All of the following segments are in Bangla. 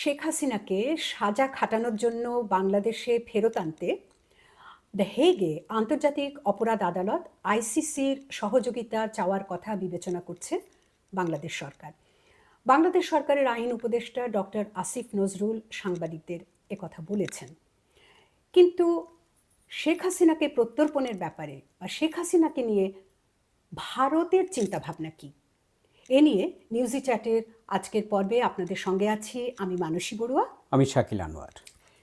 শেখ হাসিনাকে সাজা খাটানোর জন্য বাংলাদেশে ফেরত আনতে দ্য হেগে আন্তর্জাতিক অপরাধ আদালত আইসিসির সহযোগিতা চাওয়ার কথা বিবেচনা করছে বাংলাদেশ সরকার। বাংলাদেশ সরকারের আইন উপদেষ্টা ডক্টর আসিফ নজরুল সাংবাদিকদের একথা বলেছেন। কিন্তু শেখ হাসিনাকে প্রত্যর্পণের ব্যাপারে বা শেখ হাসিনাকে নিয়ে ভারতের চিন্তাভাবনা কী? এ নিয়ে নিউজি চ্যাটের আজকের পর্বে আপনাদের সঙ্গে আছি আমি মানসী বড়ুয়া। আমি শাকিল আনোয়ার।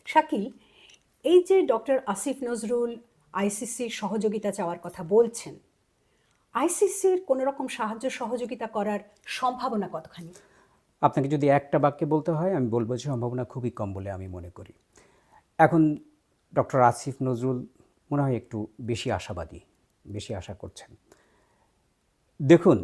শাকিল এই যে ডক্টর আসিফ নজরুল আইসিসির সহযোগিতা চাওয়ার কথা বলছেন আইসিসির কোনো রকম সাহায্য সহযোগিতা করার সম্ভাবনা কতখানি? আপনাকে যদি একটা বাক্যে বলতে হয় আমি বলব যে সম্ভাবনা খুবই কম বলে আমি মনে করি। এখন ডক্টর আসিফ নজরুল মনে হয় একটু বেশি আশাবাদী বেশি আশা করছেন। দেখুন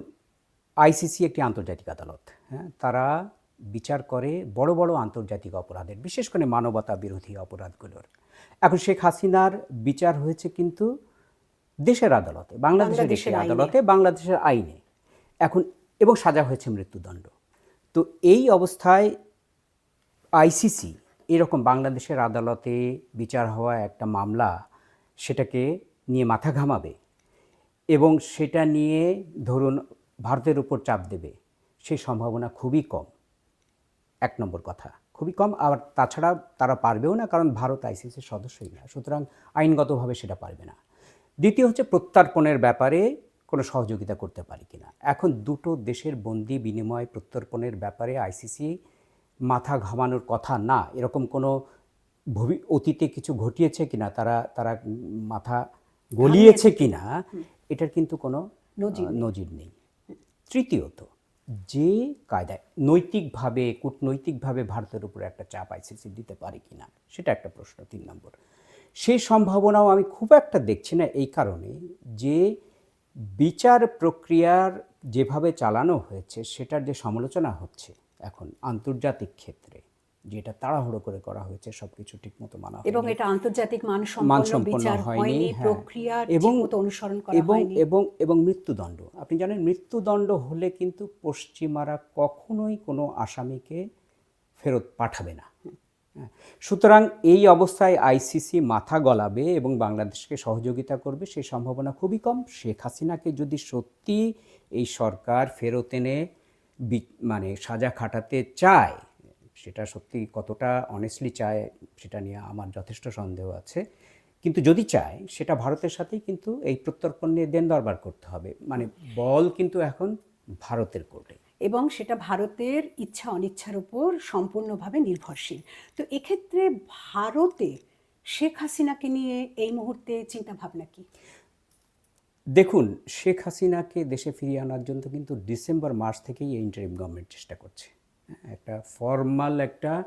আইসিসি একটি আন্তর্জাতিক আদালত হ্যাঁ তারা বিচার করে বড় বড় আন্তর্জাতিক অপরাধের বিশেষ করে মানবতা বিরোধী অপরাধগুলোর। এখন শেখ হাসিনার বিচার হয়েছে কিন্তু দেশের আদালতে বাংলাদেশের দেশের আদালতে বাংলাদেশের আইনে। এখন এবং সাজা হয়েছে মৃত্যুদণ্ড। তো এই অবস্থায় আইসিসি এরকম বাংলাদেশের আদালতে বিচার হওয়া একটা মামলা সেটাকে নিয়ে মাথা ঘামাবে এবং সেটা নিয়ে ধরুন ভারতের উপর চাপ দেবে সেই সম্ভাবনা খুবই কম। এক নম্বর কথা খুবই কম। আর তাছাড়া তারা পারবেও না কারণ ভারত আইসিসির সদস্যই না। সুতরাং আইনগতভাবে সেটা পারবে না। দ্বিতীয় হচ্ছে প্রত্যর্পণের ব্যাপারে কোনো সহযোগিতা করতে পারি কিনা। এখন দুটো দেশের বন্দি বিনিময় প্রত্যর্পণের ব্যাপারে আইসিসি মাথা ঘামানোর কথা না। এরকম কোনো ভবি অতীতে কিছু ঘটিয়েছে কিনা তারা তারা মাথা গলিয়েছে কিনা এটার কিন্তু কোনো নজির নজির নেই। তৃতীয়ত, যে কায়দায় নৈতিকভাবে, কূটনৈতিকভাবে ভারতের উপরে একটা চাপ আইসিসি দিতে পারে কি না সেটা একটা প্রশ্ন, তিন নম্বর। সেই সম্ভাবনাও আমি খুব একটা দেখছি না, এই কারণে যে বিচার প্রক্রিয়ার যেভাবে চালানো হয়েছে, সেটার যে সমালোচনা হচ্ছে এখন আন্তর্জাতিক ক্ষেত্রে যেটা তাড়াহুড়ো করে করা হয়েছে সবকিছু ঠিকমতো মানা এবং এটা আন্তর্জাতিক মানসম্পন্ন হয়নি, হ্যাঁ। প্রক্রিয়ার এবং- অনুসরণ করা এবং হয়নি। এবং এবং মৃত্যুদণ্ড। আপনি জানেন মৃত্যুদণ্ড হলে কিন্তু পশ্চিমারা কখনোই কোনো আসামিকে ফেরত পাঠাবে না। হ্যাঁ। সুতরাং এই অবস্থায় আইসিসি মাথা গলাবে এবং বাংলাদেশকে সহযোগিতা করবে সেই সম্ভাবনা খুবই কম। শেখ হাসিনাকে যদি সত্যি এই সরকার ফেরত এনে মানে সাজা খাটাতে চায় সেটা সত্যি কতটা অনেস্টলি চায় সেটা নিয়ে আমার যথেষ্ট সন্দেহ আছে। কিন্তু যদি চায় সেটা ভারতের সাথেই কিন্তু এই প্রত্যর্পণ নিয়ে দেন দরবার করতে হবে। মানে বল কিন্তু এখন ভারতের কোর্টে। এবং সেটা ভারতের ইচ্ছা অনিচ্ছার উপর সম্পূর্ণভাবে নির্ভরশীল। তো এক্ষেত্রে ভারতে শেখ হাসিনাকে নিয়ে এই মুহূর্তে চিন্তা ভাবনা কি? দেখুন শেখ হাসিনাকে দেশে ফিরিয়ে আনার জন্য কিন্তু ডিসেম্বর মাস থেকেই এই ইন্টারিম গভর্নমেন্ট চেষ্টা করছে। একটা ফর্মাল একটা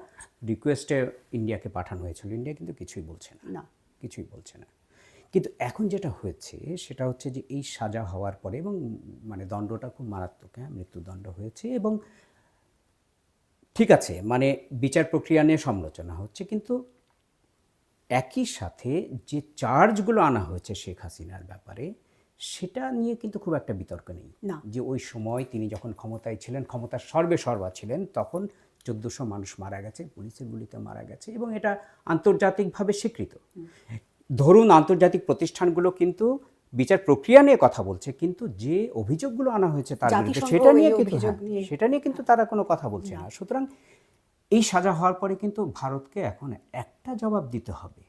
রিকোয়েস্টে ইন্ডিয়াকে পাঠানো হয়েছিল। ইন্ডিয়া কিন্তু কিছুই বলছে না। না। কিছুই বলছে না। কিন্তু এখন যেটা হয়েছে সেটা হচ্ছে যে এই সাজা হওয়ার পরে এবং মানে দণ্ডটা খুব মারাত্মক হ্যাঁ মৃত্যুদণ্ড হয়েছে এবং ঠিক আছে মানে বিচার প্রক্রিয়া নিয়ে সমালোচনা হচ্ছে কিন্তু একই সাথে যে চার্জগুলো আনা হয়েছে শেখ হাসিনার ব্যাপারে সেটা নিয়ে কিন্তু খুব একটা বিতর্ক নেই। না। যে ওই সময় তিনি যখন ক্ষমতায় ছিলেন ক্ষমতার সর্বে সর্বা ছিলেন তখন চোদ্দোশো মানুষ মারা গেছে পুলিশের গুলিতে মারা গেছে এবং এটা আন্তর্জাতিকভাবে স্বীকৃত। ধরুন আন্তর্জাতিক প্রতিষ্ঠানগুলো কিন্তু বিচার প্রক্রিয়া নিয়ে কথা বলছে কিন্তু যে অভিযোগগুলো আনা হয়েছে তার বিরুদ্ধে সেটা নিয়ে কিন্তু হ্যাঁ, সেটা নিয়ে কিন্তু তারা কোনো কথা বলছে না। সুতরাং এই সাজা হওয়ার পরে কিন্তু ভারতকে এখন একটা জবাব দিতে হবে।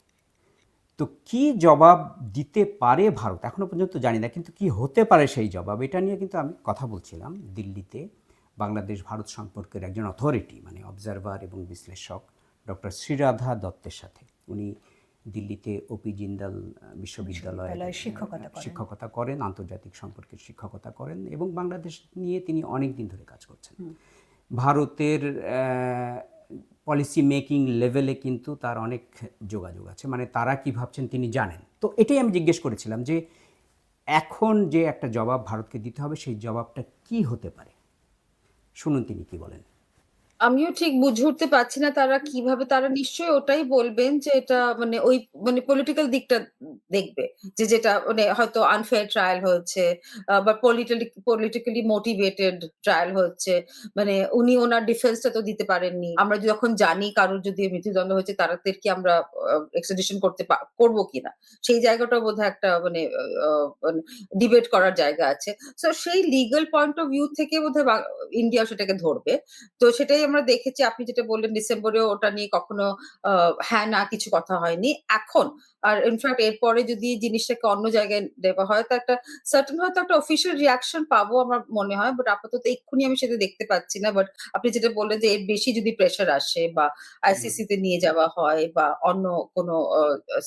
তো কি জবাব দিতে পারে ভারত? এখনও পর্যন্ত জানি না কিন্তু কি হতে পারে সেই জবাব? এটা নিয়ে কিন্তু আমি কথা বলছিলাম দিল্লিতে বাংলাদেশ ভারত সম্পর্কের একজন অথরিটি মানে অবজারভার এবং বিশ্লেষক ডক্টর শ্রীরাধা দত্তের সাথে। উনি দিল্লিতে ওপি জিন্দাল বিশ্ববিদ্যালয়ে শিক্ষকতা করেন। শিক্ষকতা করেন আন্তর্জাতিক সম্পর্কের শিক্ষকতা করেন এবং বাংলাদেশ নিয়ে তিনি অনেক দিন ধরে কাজ করছেন। ভারতের পলিসি মেকিং লেভেলে কিন্তু তার অনেক যোগাযোগ আছে। মানে তারা কি ভাবছেন তিনি জানেন। তো এটাই আমি জিজ্ঞেস করেছিলাম যে এখন যে একটা জবাব ভারতকে দিতে হবে, সেই জবাবটা কি হতে পারে? শুনুন তিনি কি বলেন। আমিও ঠিক বুঝে উঠতে পারছি না তারা কীভাবে, তারা নিশ্চয়ই ওটাই বলবেন যে এটা মানে ওই মানে পলিটিক্যাল দিকটা দেখবে। যে যেটা মানে হয়তো আনফেয়ার ট্রায়াল হয়েছে, আ বা পলিটিক্যালি মোটিভেটেড ট্রায়াল হচ্ছে। মানে উনি ওনার ডিফেন্স টা তো দিতে পারেননি। আমরা যখন জানি কারোর যদি মৃত্যুদণ্ড হয়েছে তাদেরকে আমরা, আ এক্সট্রাডিশন করতে করব কিনা। সেই জায়গাটাও বোধহয় একটা মানে আ মানে ডিবেট করার জায়গা আছে। তো সেই লিগ্যাল পয়েন্ট অফ ভিউ থেকে বোধহয় বা, ইন্ডিয়া সেটাকে ধরবে। তো সেটাই আমরা দেখেছি আপনি যেটা বললেন ডিসেম্বরে ওটা নিয়ে কখনো হ্যাঁ, না কিছু কথা হয়নি। এখন আর ইনফেক্ট এরপরে যদি জিনিসটাকে অন্য জায়গায় দেওয়া হয় তো একটা সার্টেন হয়তো একটা অফিসিয়াল রিঅ্যাকশন পাবো আমার মনে হয়। বাট আপাতত এক্ষুনি আমি সেটা দেখতে পাচ্ছি না। বাট আপনি যেটা বললেন যে এর বেশি যদি প্রেশার আসে বা আইসিসি তে নিয়ে যাওয়া হয় বা অন্য কোনো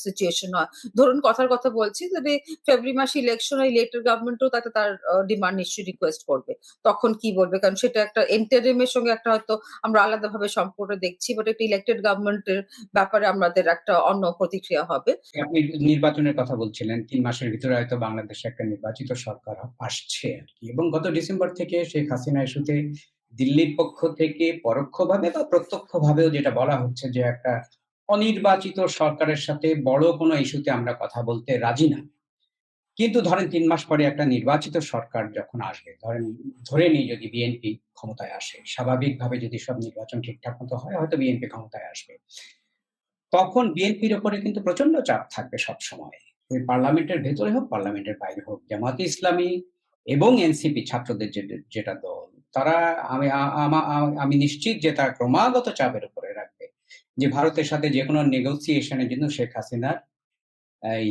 সিচুয়েশন হয়। ধরুন কথার কথা বলছি যদি ফেব্রুয়ারি মাসে ইলেকশন হয় লেটার গভর্নমেন্ট ও তাতে তার ডিমান্ড নিশ্চয়ই রিকোয়েস্ট করবে। তখন কি বলবে? কারণ সেটা একটা ইন্টারিম এর সঙ্গে একটা হয়তো আমরা আলাদাভাবে সম্পর্ক দেখছি। বাট একটা ইলেক্টেড গভর্নমেন্ট এর ব্যাপারে আমাদের একটা অন্য প্রতিক্রিয়া হবে। আপনি নির্বাচনের কথা বলছিলেন। তিন মাসের ভিতরে হয়তো বাংলাদেশে একটা নির্বাচিত সরকার আসছে আরকি। এবং গত ডিসেম্বর থেকে শেখ হাসিনা ইস্যুতে দিল্লির পক্ষ থেকে পরোক্ষভাবে বা প্রত্যক্ষভাবেও যেটা বলা হচ্ছে যে একটা অনির্বাচিত সরকারের সাথে বড় কোনো ইস্যুতে আমরা কথা বলতে রাজি না। কিন্তু ধরেন তিন মাস পরে একটা নির্বাচিত সরকার যখন আসবে, ধরেন ধরে নিই যদি বিএনপি ক্ষমতায় আসে, স্বাভাবিকভাবে যদি সব নির্বাচন ঠিকঠাক মতো হয় হয়তো বিএনপি ক্ষমতায় আসবে। তখন বিএনপির উপরে কিন্তু প্রচণ্ড চাপ থাকবে সবসময়। ওই পার্লামেন্টের ভেতরে হোক, পার্লামেন্টের বাইরে হোক। জামায়াতে ইসলামী এবং এনসিপি ছাত্রদের যেটা দল, তারা আমি আমা নিশ্চিত যে তারা ক্রমাগত চাপের উপরে রাখবে। যে ভারতের সাথে যেকোনো নেগোসিয়েশন এর জন্য শেখ হাসিনার এই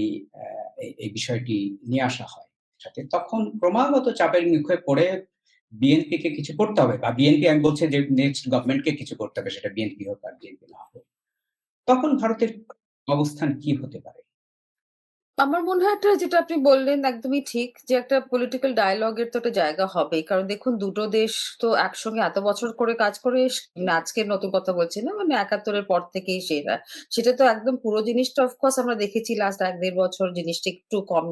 এই বিষয়টি নিয়ে আসা হয় সাথে। তখন ক্রমাগত চাপের মুখে পড়ে বিএনপিকে কিছু করতে হবে বা বিএনপি আমি বলছি যে নেক্সট গভর্নমেন্টকে কিছু করতে হবে সেটা বিএনপি হোক আর বিএনপি না হোক। তখন ভারতের অবস্থান কি হতে পারে? আমার মনে হয় একটা যেটা আপনি বললেন একদমই ঠিক যে একটা পলিটিক্যাল ডায়ালগ এর তো একটা জায়গা হবেই। কারণ দেখুন দুটো দেশ তো একসঙ্গে এত বছর করে কাজ করে মানে আজকের নতুন কথা বলছি না মানে একাত্তরের পর থেকেই সেটা। সেটা তো একদম পুরো জিনিসটা অফ কোর্স আমরা দেখেছি লাস্ট এক দেড় বছর জিনিসটা একটু কম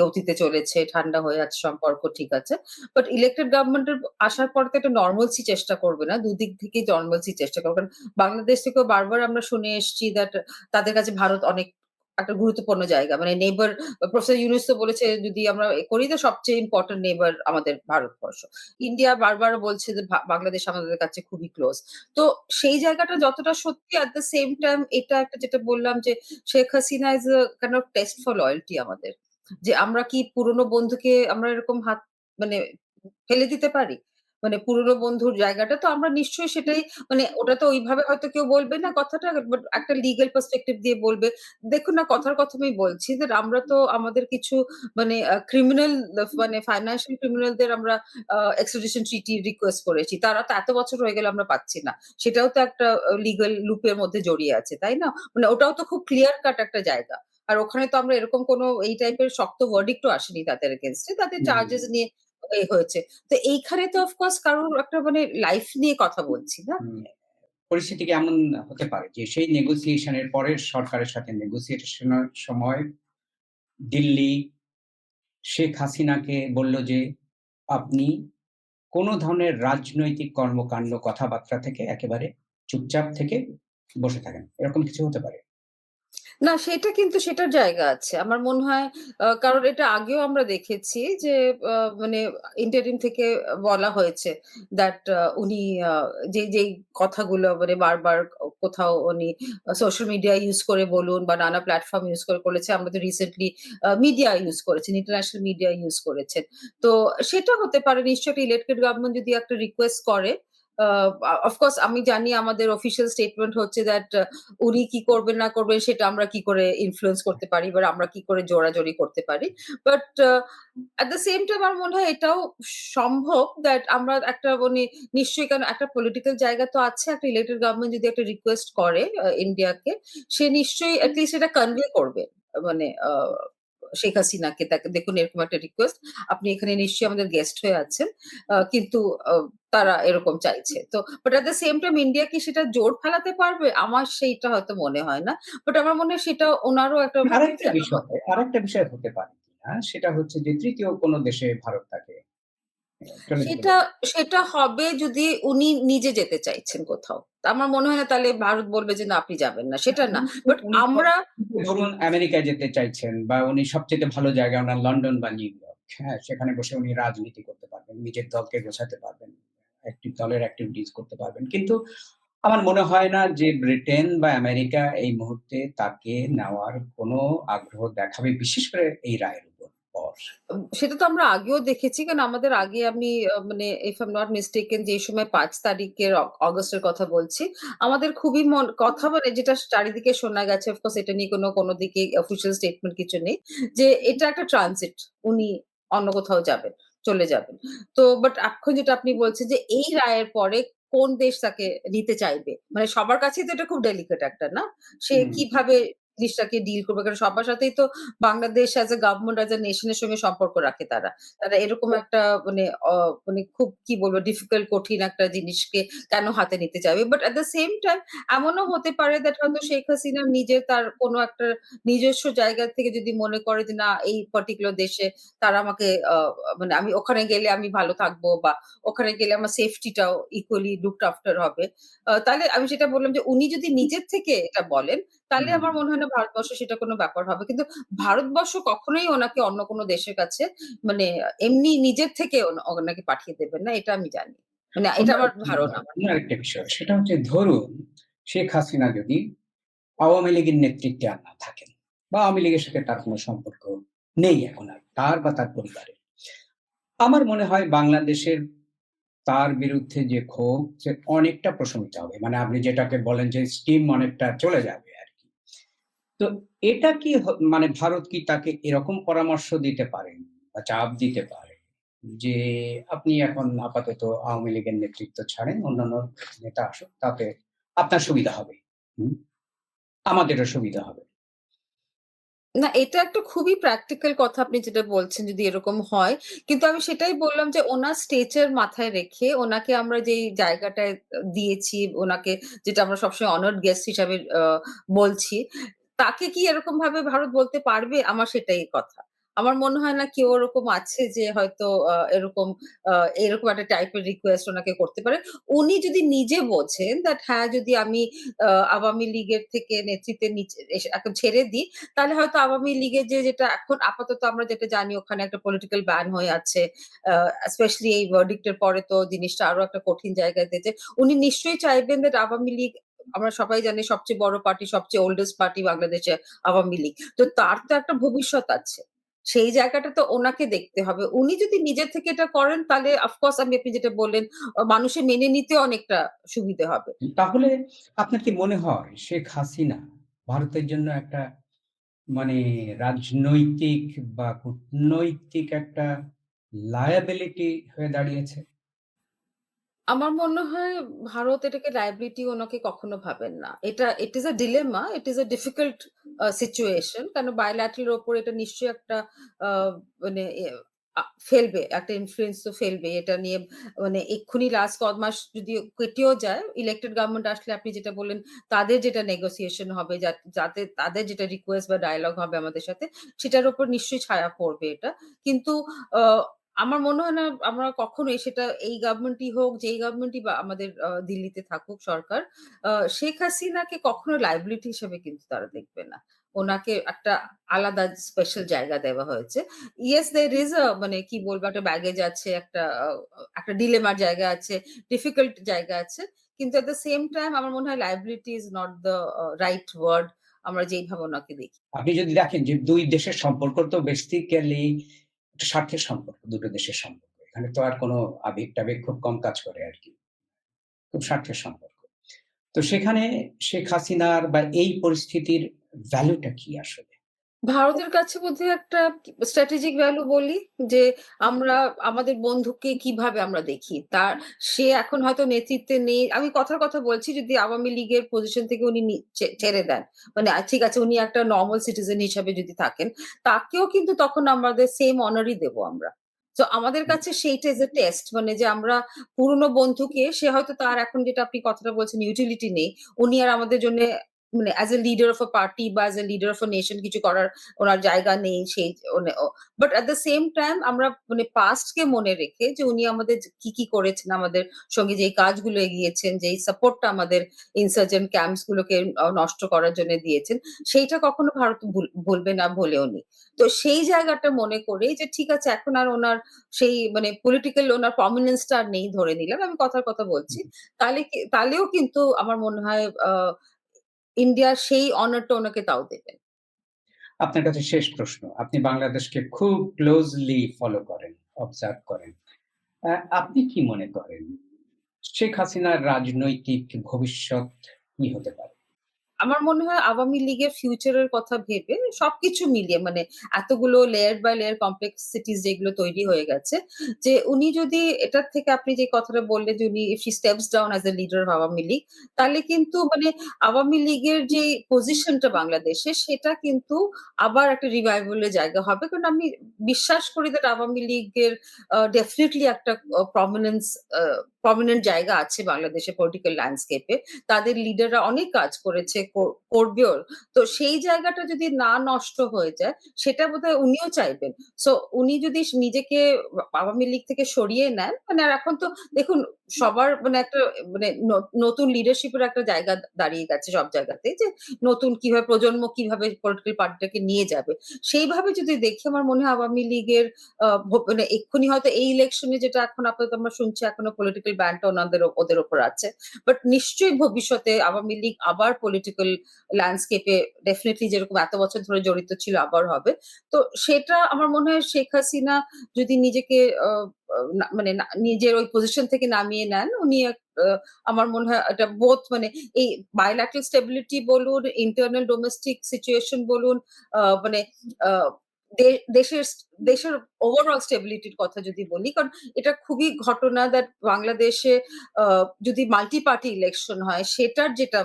গতিতে চলেছে, ঠান্ডা হয়ে আছে সম্পর্ক ঠিক আছে। বাট ইলেক্টেড গভর্নমেন্ট এর আসার পর তো একটা নরমালসি চেষ্টা করবে না। দুদিক থেকেই নরমালসি চেষ্টা করবে। কারণ বাংলাদেশ থেকেও বারবার আমরা শুনে এসেছি দ্যাট তাদের কাছে ভারত অনেক একটা গুরুত্বপূর্ণ জায়গা। মানে নেইবার প্রফেসর ইউনুস তো বলেছে যদি আমরা করি তো সবচেয়ে ইম্পোর্টেন্ট নেইবার আমাদের ভারতবর্ষ। ইন্ডিয়া বারবার বলছে যে বাংলাদেশ আমাদের কাছে খুবই ক্লোজ। তো সেই জায়গাটা যতটা সত্যি অ্যাট দ্য সেম টাইম এটা একটা যেটা বললাম যে Sheikh Hasina is kind of test for loyalty আমাদের। যে আমরা কি পুরনো বন্ধুকে আমরা এরকম হাত মানে ফেলে দিতে পারি? মানে পুরনো বন্ধুর জায়গাটা তো আমরা নিশ্চয়ই সেটাই মানে ওটা তো ওইভাবে হয়তো কেউ বলবে না কথাটা বাট একটা লিগ্যাল পার্সপেক্টিভ দিয়ে বলবে। দেখুন না কথার কথা আমি বলছি যে আমরা তো আমাদের কিছু মানে ক্রিমিনাল মানে ফাইন্যান্সিয়াল ক্রিমিনালদের আমরা এক্সট্রাডিশন ট্রিটি রিকোয়েস্ট করেছি। তারা তো এত বছর হয়ে গেল আমরা পাচ্ছি না। সেটাও তো একটা আ লুপের মধ্যে জড়িয়ে আছে, তাই না? মানে ওটাও তো খুব ক্লিয়ার কাট একটা জায়গা। আর ওখানে তো আমরা এরকম কোনো এই টাইপের শক্ত ভার্ডিক্ট ও আসেনি তাদের এগেইনস্ট এ। তাদের চার্জেস নিয়ে হয়েছে। তো এইখানে তো অফ কোর্স কারোর একটা মানে লাইফ নিয়ে কথা বলছি না? হুম, পরিস্থিতি কেমন হতে পারে যে সেই নেগোসিয়েশন পরে সরকারের সাথে নেগোসিয়েশন এর সময় দিল্লি শেখ হাসিনাকে বলল যে আপনি কোনো ধরনের রাজনৈতিক কর্মকাণ্ড কথাবার্তা থেকে একেবারে চুপচাপ থেকে বসে থাকেন। এরকম কিছু হতে পারে? না সেটা কিন্তু সেটার জায়গা আছে। আমার মনে হয় আ কারণ এটা আগেও আমরা দেখেছি যে আ মানে ইন্টারিম থেকে বলা হয়েছে দ্যাট উনি আ যে যেই কথাগুলো মানে বারবার কোথাও উনি সোশ্যাল মিডিয়া ইউস করে বলুন বা নানা প্ল্যাটফর্ম ইউজ করে করেছে। আমরা তো রিসেন্টলি মিডিয়া ইউজ করেছেন, ইন্টারন্যাশনাল মিডিয়া ইউস করেছেন। তো সেটা হতে পারে নিশ্চয়ই একটা গভর্নমেন্ট যদি একটা রিকোয়েস্ট করে আ অফ আমি জানি আমাদের অফিসিয়াল স্টেটমেন্ট হচ্ছে দ্যাট উনি কি করবেন না করবেন সেটা আমরা কি করে ইনফ্লুয়েন্স করতে পারি বা আমরা কি করে জোরাজুরি করতে পারি। But at the same time আমার মনে হয় এটাও সম্ভব দ্যাট আমরা একটা মানে নিশ্চয়ই কারণ একটা পলিটিক্যাল জায়গা তো আছে, একটা ইলেক্টেড গভর্নমেন্ট যদি একটা রিকোয়েস্ট করে ইন্ডিয়াকে সে নিশ্চয়ই অ্যাটলিস্ট লিস্ট এটা কনভে করবে। মানে শেখ হাসিনাকে তাকে দেখুন এরকম একটা রিকোয়েস্ট। আপনি এখানে নিশ্চয়ই আমাদের গেস্ট হয়ে আছেন। কিন্তু তারা এরকম চাইছে। তো but at the same time India কি সেটা জোর ফেলাতে পারবে? আমার সেইটা হয়তো মনে হয় না। বাট আমার মনে হয় সেটা ওনারও একটা আরেকটা বিষয় আরেকটা বিষয় হতে পারে সেটা হচ্ছে যে তৃতীয় কোনো দেশে ভারত থাকে। সেটা সেটা হবে যদি উনি নিজে যেতে চাইছেন কোথাও। আমার মনে হয় না তাহলে ভারত বলবে যে, "না আপনি যাবেন না।" সেটা না। বাট আমরা ধরুন আমেরিকায় যেতে চাইছেন বা উনি সবচেয়ে ভালো জায়গা ওনার লন্ডন বা নিউ ইয়র্ক। হ্যাঁ? সেখানে বসে উনি রাজনীতি করতে পারবেন। নিজের দলকে গোছাতে পারবেন। একটি দলের অ্যাক্টিভিটিস করতে পারবেন। কিন্তু আমার মনে হয় না যে ব্রিটেন বা আমেরিকা এই মুহূর্তে তাকে নেওয়ার কোনো আগ্রহ দেখাবে। বিশেষ করে এই রায়ের উপর পর। সেটা তো আমরা আগেও দেখেছি। কারণ আমাদের আগে আমি মানে if I am not mistaken যে সময় পাঁচ তারিখের অগস্টের কথা বলছি। আমাদের খুবই মন কথা মানে যেটা চারিদিকে শোনা গেছে অফ কোর্স এটা নিয়ে কোনো, কোনো দিকে অফিসিয়াল স্টেটমেন্ট কিছু নেই। যে এটা একটা ট্রানজিট। উনি অন্য কোথাও যাবেন, চলে যাবেন। তো বাট এখন যেটা আপনি বলছেন যে এই রায়ের পরে কোন দেশ তাকে নিতে চাইবে? মানে সবার কাছেই তো এটা খুব ডেলিকেট একটা না? সে কীভাবে জিনিসটাকে ডিল করবে? কারণ সবার সাথেই তো Bangladesh as a government, as a nation এর সঙ্গে সম্পর্ক রাখে তারা। তারা এরকম একটা মানে মানে খুব কি বলব ডিফিকাল্ট কঠিন একটা জিনিসকে কেন হাতে নিতে চাইবে? But at the same time এমনও হতে পারে দ্যাট হয়তো শেখ হাসিনা নিজে তার কোনো একটা নিজস্ব জায়গা থেকে যদি মনে করে যে না এই পার্টিকুলার দেশে তারা আমাকে মানে আমি ওখানে গেলে আমি ভালো থাকব বা ওখানে গেলে আমার সেফটিটাও ইকুয়ালি লুকড আফটার হবে। তাহলে আমি যেটা বললাম যে উনি যদি নিজের থেকে এটা বলেন, তাহলে আমার মনে হয় না ভারতবর্ষে সেটা কোনো ব্যাপার হবে। কিন্তু ভারতবর্ষ কখনোই ওনাকে অন্য কোনো দেশের কাছে মানে এমনি নিজের থেকে ওনাকে পাঠিয়ে দেবেন না। এটা আমি জানি। মানে এটা আমার ধারণা। আরেকটা বিষয় সেটা হচ্ছে ধরুন শেখ হাসিনা যদি আওয়ামী লীগের নেতৃত্বে আর না থাকেন বা আওয়ামী লীগের সাথে তার কোনো সম্পর্ক নেই এখন আর তার বা তার পরিবারের। আমার মনে হয় বাংলাদেশের তার বিরুদ্ধে যে ক্ষোভ সে অনেকটা প্রশমিত হবে। মানে আপনি যেটাকে বলেন যে স্টিম অনেকটা চলে যাবে। তো এটা কি মানে ভারত কি তাকে এরকম পরামর্শ দিতে পারেন বা চাপ দিতে পারে যে আপনি এখন আপাতত আওয়ামী লীগের নেতৃত্ব ছাড়েন, অন্যান্য নেতা আসুক তাতে আপনার সুবিধা হবে। আমাদেরও সুবিধা হবে। না, এটা একটা খুবই প্র্যাকটিক্যাল কথা আপনি যেটা বলছেন যদি এরকম হয়। কিন্তু আমি সেটাই বললাম যে ওনার স্টেচার মাথায় রেখে ওনাকে আমরা যেই জায়গাটায় দিয়েছি, ওনাকে যেটা আমরা সবসময় অনার্ড গেস্ট হিসাবে বলছি, তাকে কি এরকম ভাবে ভারত বলতে পারবে? আমার সেটাই কথা। আমার মনে হয় না কেউ ওরকম আছে যে হয়তো এরকম এরকম একটা টাইপের রিকোয়েস্ট ওনাকে করতে পারে। উনি যদি নিজে বোঝেন দ্যাট হ্যাঁ, যদি আমি আওয়ামী লীগের থেকে নেতৃত্বের নিচে এখন ছেড়ে দিই তাহলে হয়তো আওয়ামী লীগের যে যেটা এখন আপাতত আমরা যেটা জানি ওখানে একটা পলিটিক্যাল ব্যান হয়ে আছে। স্পেশালি এই ভার্ডিক্টের পরে তো জিনিসটা আরও একটা কঠিন জায়গায় দিয়েছে। উনি নিশ্চয়ই চাইবেন দ্যাট আওয়ামী লীগ আমরা সবাই জানি সবচেয়ে বড় পার্টি, সবচেয়ে ওল্ডেস্ট পার্টি বাংলাদেশে আওয়ামী লীগ। তো তার তো একটা ভবিষ্যৎ আছে। সেই জায়গাটা তো ওনাকে দেখতে হবে। উনি যদি নিজে থেকে এটা করেন তাহলে অফকোর্স আমি আপনি যেটা বললেন মানুষের মেনে নিতে অনেকটা সুবিধে হবে। তাহলে আপনার কি মনে হয় শেখ হাসিনা ভারতের জন্য একটা মানে রাজনৈতিক বা কূটনৈতিক একটা লায়াবিলিটি হয়ে দাঁড়িয়েছে? আমার মনে হয় ভারত এটাকে লায়াবিলিটি ওনাকে কখনো ভাবেন না। এটা it is a dilemma, it is a difficult situation. কারণ বায়োল্যাটারাল ওপর এটা নিশ্চয়ই একটা মানে ফেলবে, একটা ইনফ্লুয়েন্স তো ফেলবে। এটা নিয়ে মানে এক্ষুনি লাস্ট কদ মাস যদি কেটেও যায়, ইলেক্টেড গভর্নমেন্ট আসলে আপনি যেটা বললেন, তাদের যেটা নেগোসিয়েশন হবে যাতে তাদের যেটা রিকোয়েস্ট বা ডায়ালগ হবে আমাদের সাথে, সেটার উপর নিশ্চয়ই ছায়া পড়বে এটা। কিন্তু আমার মনে হয় না আমরা কখনোই সেটা এই গভর্নমেন্টই হোক, যেই গভর্নমেন্টই বা আমাদের দিল্লিতে থাকুক সরকার, শেখ হাসিনাকে কখনো লাইবিলিটি হিসেবে কিন্তু তারা দেখবে না। ওনাকে একটা আলাদা স্পেশাল জায়গা দেওয়া হয়েছে। ইয়েস is a মানে কি বলব একটা ব্যাগেজ আছে, একটা একটা ডিলেমার জায়গা আছে, ডিফিকাল্ট জায়গা আছে। কিন্তু এট দ্য সেম টাইম আমার মনে হয় liability is not the right word আমরা যেইভাবে উনাকে দেখি। আপনি যদি দেখেন যে দুই দেশের সম্পর্ক তো বেসিক্যালি একটা স্বার্থের সম্পর্ক, দুটো দেশের সম্পর্ক। এখানে তো আর কোনো আবেগ-টাবেগ খুব কম কাজ করে আর কি খুব স্বার্থের সম্পর্ক। তো সেখানে শেখ হাসিনার বা এই পরিস্থিতির ভ্যালুটা কি আসলে? ভারতের কাছে বোধহয় একটা স্ট্র্যাটেজিক ভ্যালু বলি যে আমরা আমাদের বন্ধুকে কীভাবে আমরা দেখি। তার সে এখন হয়তো নেতৃত্বে নেই। আমি কথার কথা বলছি যদি আওয়ামী লীগের পজিশন থেকে উনি ছেড়ে দেন। মানে ঠিক আছে উনি একটা নর্মাল সিটিজেন হিসাবে যদি থাকেন, তাকেও কিন্তু তখন আমাদের সেম অনারই দেব আমরা। তো আমাদের কাছে সেইটা ইস এ টেস্ট মানে যে আমরা পুরনো বন্ধুকে সে হয়তো তার এখন যেটা আপনি কথাটা বলছেন ইউটিলিটি নেই। উনি আর আমাদের জন্যে মানে as a leader of a party বা as a leader of a nation কিছু করার ওনার জায়গা নেই সেই but at the same time আমরা মানে পাস্ট কে মনে রেখে যে উনি আমাদের কি কি করেছেন, আমাদের সঙ্গে যেই কাজগুলো এগিয়েছেন, যেই সাপোর্টটা আমাদের ইনসার্জেন্ট ক্যাম্পস গুলোকে নষ্ট করার জন্য দিয়েছেন, সেইটা কখনো ভারত ভুল- ভুলবে না ভুলেও নি। তো সেই জায়গাটা মনে করে যে ঠিক আছে এখন আর ওনার সেই মানে পলিটিক্যাল ওনার প্রমিনেন্সটা আর নেই ধরে নিলাম, আমি কথার কথা বলছি। তাহলে তাহলেও কিন্তু আমার মনে হয়, আহ ইন্ডিয়া সেই অনারটা ওনাকে তাও দেবেন। আপনার কাছে শেষ প্রশ্ন। আপনি বাংলাদেশকে খুব ক্লোজলি ফলো করেন অবজার্ভ করেন। আপনি কি মনে করেন, শেখ হাসিনার রাজনৈতিক ভবিষ্যৎ কি হতে পারে? আমার মনে হয় আওয়ামী লীগের ফিউচারের কথা ভেবে সবকিছু মিলিয়ে মানে এতগুলো লেয়ার বাই লেয়ার কমপ্লেক্সিটিস যেগুলো তৈরি হয়ে গেছে, যে উনি যদি এটার থেকে আপনি যে কথাটা বললেন যে উনি if steps down as a leader of Awami League, তাহলে কিন্তু মানে আওয়ামী লীগের যে পজিশনটা বাংলাদেশে, সেটা কিন্তু আবার একটা রিভাইভালের জায়গা হবে। কারণ আমি বিশ্বাস করি দ্যাট আওয়ামী লীগের ডেফিনেটলি একটা প্রমিনেন্স প্রমিনেন্ট জায়গা আছে বাংলাদেশের পলিটিক্যাল ল্যান্ডস্কেপে তাদের লিডাররা অনেক কাজ করেছে কর- করবেও। তো সেই জায়গাটা যদি না নষ্ট হয়ে যায়, সেটা বোধহয় উনিও চাইবেন। সো উনি যদি নিজেকে আওয়ামী লীগ থেকে সরিয়ে নেন মানে আর এখন তো দেখুন, সবার মানে একটা মানে নতুন লিডারশিপের একটা জায়গা দাঁড়িয়ে গেছে সব জায়গাতে যে নতুন কীভাবে প্রজন্ম কীভাবে পলিটিক্যাল পার্টিটাকে নিয়ে যাবে। সেইভাবে যদি দেখি, আমার মনে হয় আওয়ামী লীগের মানে এক্ষুনি হয়তো এই ইলেকশনে যেটা এখন আপাতত আমরা শুনছি, এখনও পলিটিক্যাল ব্যান্ডটা ওনাদের ওদের ওপর আছে। বাট নিশ্চয়ই ভবিষ্যতে আওয়ামী লীগ আবার পলিটিক্যাল ল্যান্ডস্কেপে ডেফিনেটলি যেরকম এত বছর ধরে জড়িত ছিল, আবার হবে। তো সেটা আমার মনে হয় শেখ হাসিনা যদি নিজেকে মানে নিজের ওই পজিশন থেকে নামিয়ে নেন, উনি আমার মনে হয় এটা বোধ মানে এই বায়োল্যাটারাল স্টেবিলিটি বলুন ইন্টারনাল ডোমেস্টিক সিচুয়েশন বলুন মানে দেশের দেশের ওভারঅল স্টেবিলিটির কথা যদি বলি, কারণ এটা খুবই ঘটনা দ্যাট বাংলাদেশে যদি মাল্টি পার্টি ইলেকশন হয়, সেটার যেটা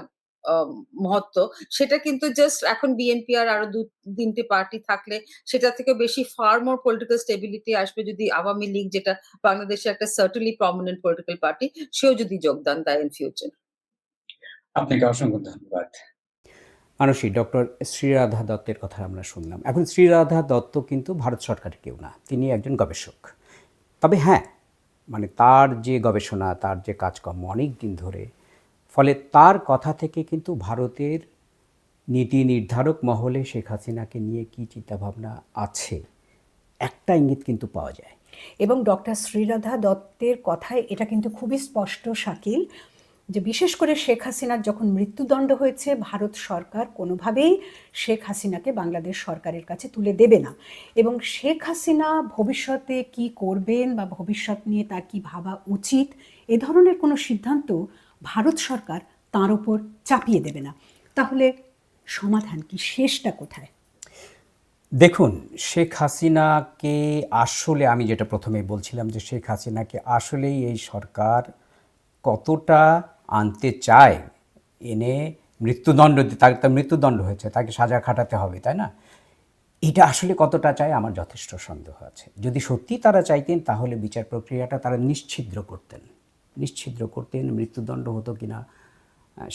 মহত্ব, সেটা কিন্তু জাস্ট এখন বিএনপি আর আরও দু, তিনটে পার্টি থাকলে, সেটা থেকে বেশি ফার মোর পলিটিক্যাল স্টেবিলিটি আসবে যদি আওয়ামী লীগ, যেটা বাংলাদেশে একটা সার্টেনলি প্রমিনেন্ট পলিটিক্যাল পার্টি সেও যদি যোগদান দেয় ইন ফিউচার আপনাকে অসংখ্য ধন্যবাদ। মানসী ডক্টর শ্রীরাধা দত্তের কথা আমরা শুনলাম। এখন শ্রীরাধা দত্ত কিন্তু ভারত সরকারের কেউ না, তিনি একজন গবেষক। তবে হ্যাঁ মানে তার যে গবেষণা, তার যে কাজকর্ম অনেক দিন ধরে, ফলে তার কথা থেকে কিন্তু ভারতের নীতি নির্ধারক মহলে শেখ হাসিনাকে নিয়ে কী চিন্তাভাবনা আছে, একটা ইঙ্গিত কিন্তু পাওয়া যায়। এবং ডক্টর শ্রীরাধা দত্তের কথায় এটা কিন্তু খুবই স্পষ্ট, শাকিল। যে বিশেষ করে শেখ হাসিনার যখন মৃত্যুদণ্ড হয়েছে, ভারত সরকার কোনোভাবেই শেখ হাসিনাকে বাংলাদেশ সরকারের কাছে তুলে দেবে না। এবং শেখ হাসিনা ভবিষ্যতে কি করবেন বা ভবিষ্যৎ নিয়ে তার কি ভাবা উচিত, এ ধরনের কোনো সিদ্ধান্ত ভারত সরকার তার উপর চাপিয়ে দেবে না। তাহলে সমাধান কি, শেষটা কোথায়? দেখুন, শেখ হাসিনাকে আসলে আমি যেটা প্রথমে বলছিলাম যে শেখ হাসিনাকে আসলেই এই সরকার কতটা আনতে চায় এনে মৃত্যুদণ্ড তার তার মৃত্যুদণ্ড হয়েছে তাকে সাজা খাটাতে হবে তাই না? এটা আসলে কতটা চায় আমার যথেষ্ট সন্দেহ আছে। যদি সত্যি তারা চাইতেন তাহলে বিচার প্রক্রিয়াটা তারা নিশ্ছিদ্র করতেন। নিশ্ছিদ্র করতেন মৃত্যুদণ্ড হতো কি না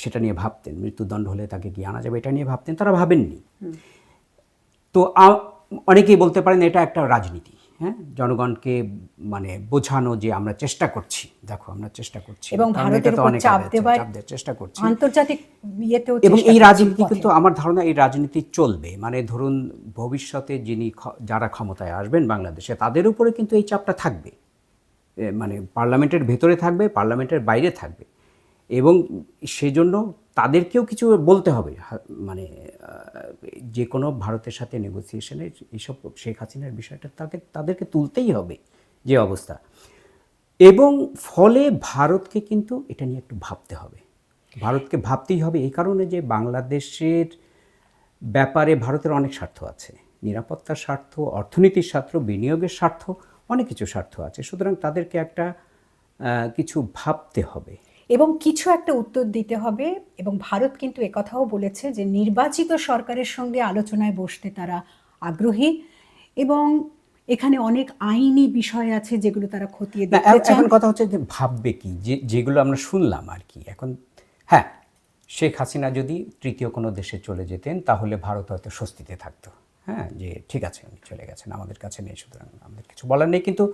সেটা নিয়ে ভাবতেন। মৃত্যুদণ্ড হলে তাকে কি আনা যাবে এটা নিয়ে ভাবতেন তারা ভাবেননি। তো অনেকেই বলতে পারেন এটা একটা রাজনীতি। হ্যাঁ জনগণকে মানে বোঝানো যে আমরা চেষ্টা করছি। দেখো আমরা চেষ্টা করছি। এবং ভারতের উপর চাপ দেওয়ার চেষ্টা করছি। আন্তর্জাতিক ইয়েতেও এবং এই রাজনীতি কিন্তু আমার ধারণা এই রাজনীতি চলবে। মানে ধরুন ভবিষ্যতে যিনি যারা ক্ষমতায় আসবেন বাংলাদেশে তাদের উপরে কিন্তু এই চাপটা থাকবে। মানে পার্লামেন্টের ভেতরে থাকবে পার্লামেন্টের বাইরে থাকবে। এবং সেজন্য তাদেরকেও কিছু বলতে হবে। মানে যে কোনো ভারতের সাথে নেগোসিয়েশনে এইসব শেখ হাসিনার বিষয়টা তাকে, তাদেরকে তুলতেই হবে যে অবস্থা। এবং ফলে ভারতকে কিন্তু এটা নিয়ে একটু ভাবতে হবে। ভারতকে ভাবতেই হবে এই কারণে যে বাংলাদেশের ব্যাপারে ভারতের অনেক স্বার্থ আছে। নিরাপত্তার স্বার্থ, অর্থনীতির স্বার্থ, বিনিয়োগের স্বার্থ, অনেক কিছু স্বার্থ আছে। সুতরাং তাদেরকে একটা কিছু ভাবতে হবে। এবং কিছু একটা উত্তর দিতে হবে এবং ভারত কিন্তু একথাও বলেছে যে নির্বাচিত সরকারের সঙ্গে আলোচনায় বসতে তারা আগ্রহী এবং এখানে অনেক আইনি বিষয় আছে যেগুলো তারা খতিয়ে দেখতে এখন কথা হচ্ছে যে ভাববে কি? যে যেগুলো আমরা শুনলাম আর কি। এখন হ্যাঁ শেখ হাসিনা যদি তৃতীয় কোনো দেশে চলে যেতেন তাহলে ভারত হয়তো স্বস্তিতে থাকতো। হ্যাঁ যে ঠিক আছে উনি চলে গেছেন আমাদের কাছে নেই সুতরাং আমাদের কিছু বলার নেই। কিন্তু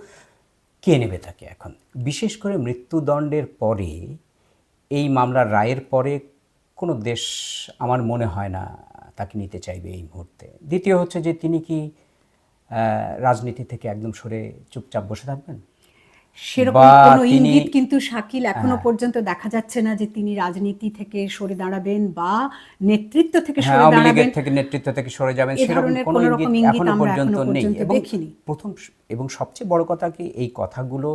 কে নেবে থাকে এখন? বিশেষ করে মৃত্যুদণ্ডের পরে, এই মামলার রায়ের পরে কোনো দেশ আমার মনে হয় না তাকে নিতে চাইবে এই মুহূর্তে। দ্বিতীয় হচ্ছে যে তিনি কি রাজনীতি থেকে একদম সরে চুপচাপ বসে থাকবেন? সেরকম কোনো হ্যাঁ। ইঙ্গিত কিন্তু শাকিল এখনও পর্যন্ত দেখা যাচ্ছে না যে তিনি রাজনীতি থেকে সরে দাঁড়াবেন বা নেতৃত্ব থেকে হ্যাঁ সরে দাঁড়াবেন। থেকে নেতৃত্ব থেকে সরে যাবেন সেরকম কোনো ইঙ্গিত এখনও পর্যন্ত নেই। এবং প্রথম এবং সবচেয়ে বড় কথা কি এই কথাগুলো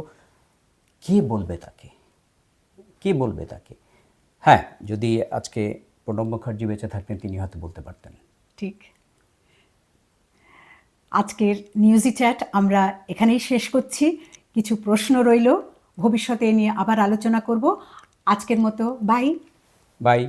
কে বলবে তাকে? কে বলবে তাকে? হ্যাঁ যদি আজকে প্রণব মুখার্জি বেঁচে থাকতেন তিনি হয়তো বলতে পারতেন। ঠিক। আজকের নিউজি চ্যাট আমরা এখানেই শেষ করছি। কিছু প্রশ্ন রইল। ভবিষ্যতে নিয়ে আবার আলোচনা করব। আজকের মতো বাই বাই